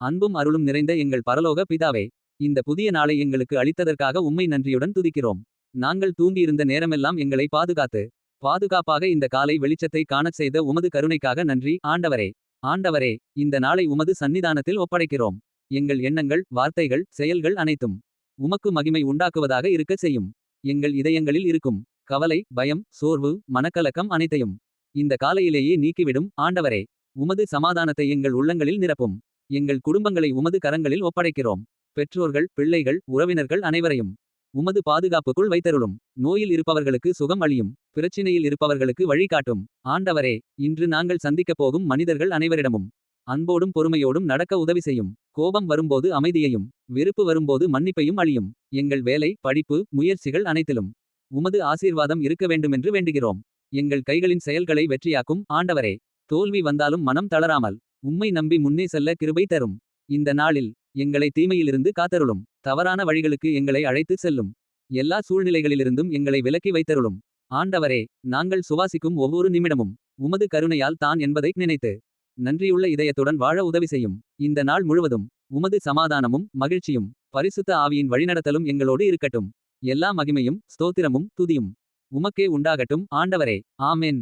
அன்பும் அருளும் நிறைந்த எங்கள் பரலோக பிதாவே இந்த புதிய நாளை எங்களுக்கு அளித்ததற்காக உம்மை நன்றியுடன் துதிக்கிறோம். நாங்கள் தூங்கியிருந்த நேரமெல்லாம் எங்களை பாதுகாத்து பாதுகாப்பாக இந்த காலை வெளிச்சத்தை காணச் செய்த உமது கருணைக்காக நன்றி. ஆண்டவரே ஆண்டவரே இந்த நாளை உமது சந்நிதானத்தில் ஒப்படைக்கிறோம். எங்கள் எண்ணங்கள் வார்த்தைகள் செயல்கள் அனைத்தும் உமக்கு மகிமை உண்டாக்குவதாக இருக்கச் செய்யும். எங்கள் இதயங்களில் இருக்கும் கவலை பயம் சோர்வு மனக்கலக்கம் அனைத்தையும் இந்த காலையிலேயே நீக்கிவிடும். ஆண்டவரே உமது சமாதானத்தை எங்கள் உள்ளங்களில் நிரப்பும். எங்கள் குடும்பங்களை உமது கரங்களில் ஒப்படைக்கிறோம். பெற்றோர்கள் பிள்ளைகள் உறவினர்கள் அனைவரையும் உமது பாதுகாப்புக்குள் வைத்தருளும். நோயில் இருப்பவர்களுக்கு சுகம் அளியும். பிரச்சினையில் இருப்பவர்களுக்கு வழிகாட்டும் ஆண்டவரே இன்று நாங்கள் சந்திக்கப் போகும் மனிதர்கள் அனைவரிடமும் அன்போடும் பொறுமையோடும் நடக்க உதவி செய்யும். கோபம் வரும்போது அமைதியையும் வெறுப்பு வரும்போது மன்னிப்பையும் அழியும் எங்கள் வேலை படிப்பு முயற்சிகள் அனைத்திலும் உமது ஆசீர்வாதம் இருக்க வேண்டுமென்று வேண்டுகிறோம். எங்கள் கைகளின் செயல்களை வெற்றியாக்கும். ஆண்டவரே தோல்வி வந்தாலும் மனம் தளராமல் உம்மை நம்பி முன்னே செல்ல கிருபை தரும். இந்த நாளில் எங்களை தீமையிலிருந்து காத்தருளும். தவறான வழிகளுக்கு எங்களை அழைத்து செல்லும். எல்லா சூழ்நிலைகளிலிருந்தும் எங்களை விலக்கி வைத்தருளும். ஆண்டவரே நாங்கள் சுவாசிக்கும் ஒவ்வொரு நிமிடமும் உமது கருணையால் தான் என்பதை நினைத்து நன்றியுள்ள இதயத்துடன் வாழ உதவி செய்யும். இந்த நாள் முழுவதும் உமது சமாதானமும் மகிழ்ச்சியும் பரிசுத்த ஆவியின் வழிநடத்தலும் எங்களோடு இருக்கட்டும். எல்லா மகிமையும் ஸ்தோத்திரமும் துதியும் உமக்கே உண்டாகட்டும். ஆண்டவரே ஆமென்.